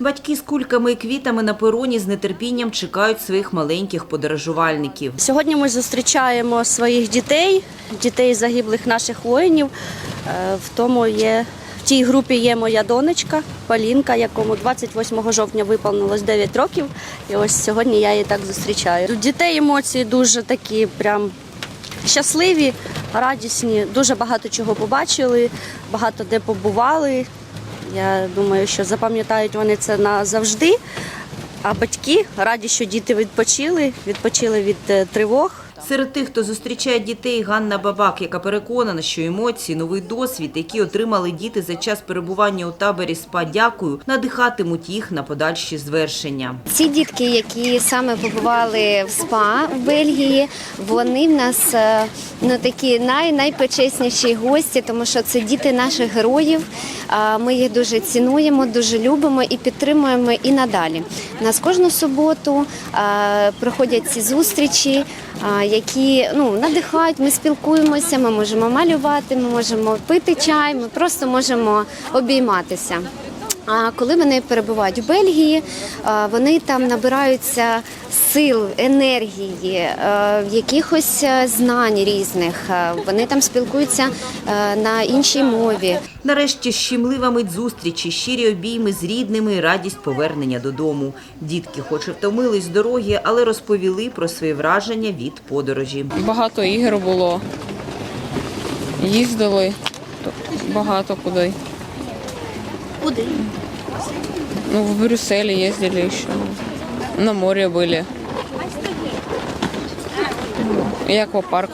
Батьки з кульками і квітами на пероні з нетерпінням чекають своїх маленьких подорожувальників. Сьогодні ми зустрічаємо своїх дітей, дітей загиблих наших воїнів. Е, В тому є в тій групі є моя донечка Полінка, якому 28 жовтня виповнилось 9 років. І ось сьогодні я її так зустрічаю. Дітей емоції дуже такі прям щасливі, радісні, дуже багато чого побачили, багато де побували. Я думаю, що запам'ятають вони це назавжди. А батьки раді, що діти відпочили, відпочили від е, тривог. Серед тих, хто зустрічає дітей, Ганна Бабак, яка переконана, що емоції, новий досвід, які отримали діти за час перебування у таборі СПА «Дякую», надихатимуть їх на подальші звершення. Ці дітки, які саме побували в СПА в Бельгії, вони в нас е, ну, такі най, найпочесніші гості, тому що це діти наших героїв. Ми їх дуже цінуємо, дуже любимо і підтримуємо і надалі. У нас кожну суботу проходять ці зустрічі, які ну, надихають. Ми спілкуємося, ми можемо малювати, ми можемо пити чай, ми просто можемо обійматися. А коли вони перебувають в Бельгії, вони там набираються сил, енергії, е, якихось е, знань різних. Е, Вони там спілкуються на іншій мові. Нарешті щемлива мить зустрічі, щирі обійми з рідними радість повернення додому. Дітки хоч і втомились з дороги, але розповіли про свої враження від подорожі. Багато ігор було. Їздили багато куди. Куди? Ну, в Брюсселе ездили еще. На море были. І аквапарк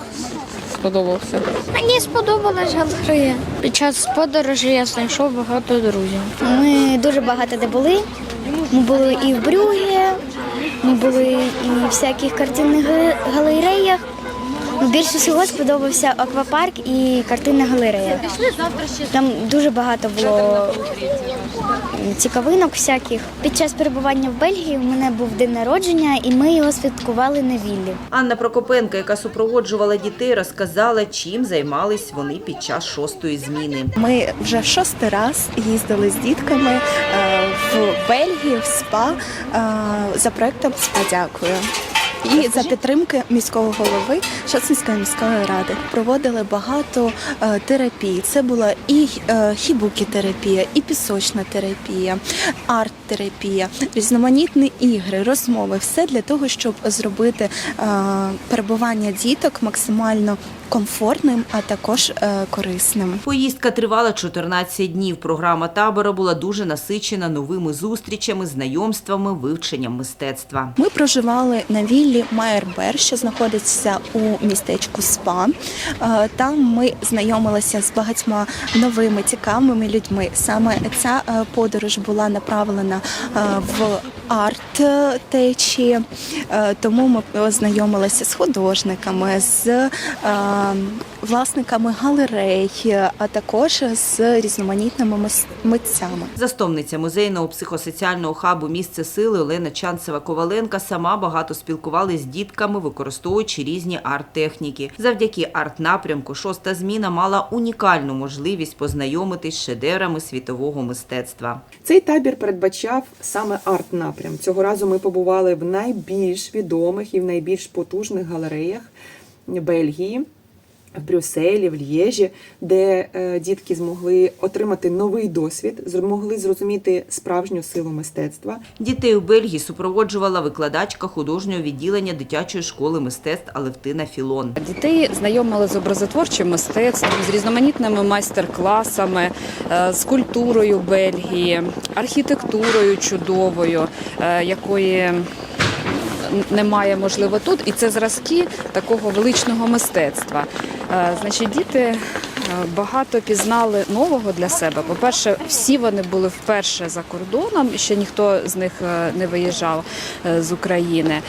сподобався. Мені сподобалась галерея. Під час подорожі я знайшов багато друзів. Ми дуже багато де були. Ми були і в Брюге, ми були і в всяких картинних галереях. Більше всього сподобався аквапарк і картинна галерея. Там дуже багато було цікавинок всяких. Під час перебування в Бельгії у мене був день народження, і ми його святкували на віллі. Анна Прокопенка, яка супроводжувала дітей, розказала, чим займались вони під час шостої зміни. Ми вже в шостий раз їздили з дітками е, в Бельгію, в СПА е, за проектом СПА Дякую. І за підтримки міського голови Шацинської міської ради проводили багато е, терапій. Це була і е, хібукі-терапія, і пісочна терапія, арт-терапія, різноманітні ігри, розмови все для того, щоб зробити е, перебування діток максимально комфортним, а також е, корисним. Поїздка тривала 14 днів. Програма табору була дуже насичена новими зустрічами, знайомствами, вивченням мистецтва. Ми проживали на віллі Майербер, що знаходиться у містечку Спа. Е, Там ми знайомилися з багатьма новими цікавими людьми. Саме ця е, подорож була направлена в арт течії, Е, тому ми познайомилися з художниками, з е, власниками галерей, а також з різноманітними митцями. Засновниця музейного психосоціального хабу Місце сили Олена Чанцева-Коваленка сама багато спілкувалася з дітками, використовуючи різні арт-техніки. Завдяки арт-напрямку шоста зміна мала унікальну можливість познайомитись з шедеврами світового мистецтва. Цей табір передбачав саме арт-напрям. Цього разу ми побували в найбільш відомих і в найбільш потужних галереях Бельгії. В Брюсселі, в Лєжі, де е, дітки змогли отримати новий досвід, змогли зрозуміти справжню силу мистецтва. Дітей у Бельгії супроводжувала викладачка художнього відділення дитячої школи мистецтв Алевтина Філон. Дітей знайомили з образотворчим мистецтвом, з різноманітними майстер-класами, е, з культурою Бельгії, архітектурою чудовою, е, якої немає можливо тут. І це зразки такого величного мистецтва. Е, Значить, діти е, багато пізнали нового для себе. По-перше, всі вони були вперше за кордоном, ще ніхто з них е, не виїжджав з України.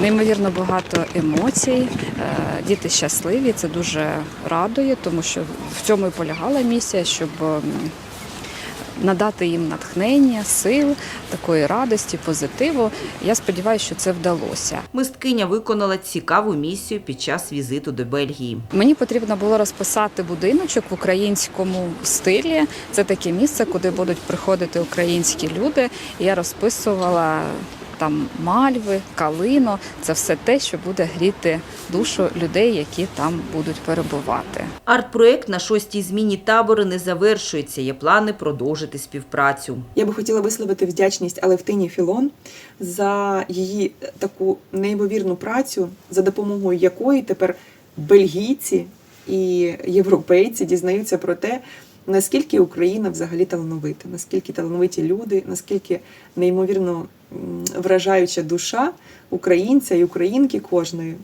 Неймовірно багато емоцій. Діти щасливі, це дуже радує, тому що в цьому і полягала місія, щоб надати їм натхнення, сил, такої радості, позитиву. Я сподіваюся, що це вдалося. Мисткиня виконала цікаву місію під час візиту до Бельгії. Мені потрібно було розписати будиночок в українському стилі. Це таке місце, куди будуть приходити українські люди. Я розписувала там мальви, калино. Це все те, що буде гріти душу людей, які там будуть перебувати. Арт-проект на шостій зміні табору не завершується. Є плани продовжити співпрацю. Я би хотіла висловити вдячність Алевтині Філон за її таку неймовірну працю, за допомогою якої тепер бельгійці і європейці дізнаються про те, наскільки Україна взагалі талановита, наскільки талановиті люди, наскільки неймовірно вражаюча душа українця і українки кожної.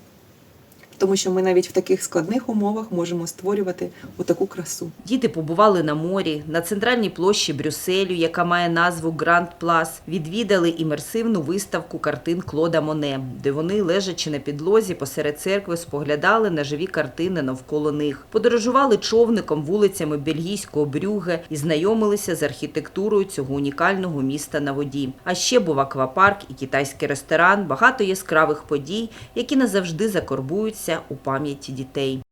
Тому що ми навіть в таких складних умовах можемо створювати отаку красу. Діти побували на морі, на центральній площі Брюсселю, яка має назву Гранд Плас, відвідали імерсивну виставку картин Клода Моне, де вони, лежачи на підлозі посеред церкви, споглядали на живі картини навколо них. Подорожували човником вулицями бельгійського Брюге і знайомилися з архітектурою цього унікального міста на воді. А ще був аквапарк і китайський ресторан, багато яскравих подій, які назавжди закорбуються у пам'яті дітей.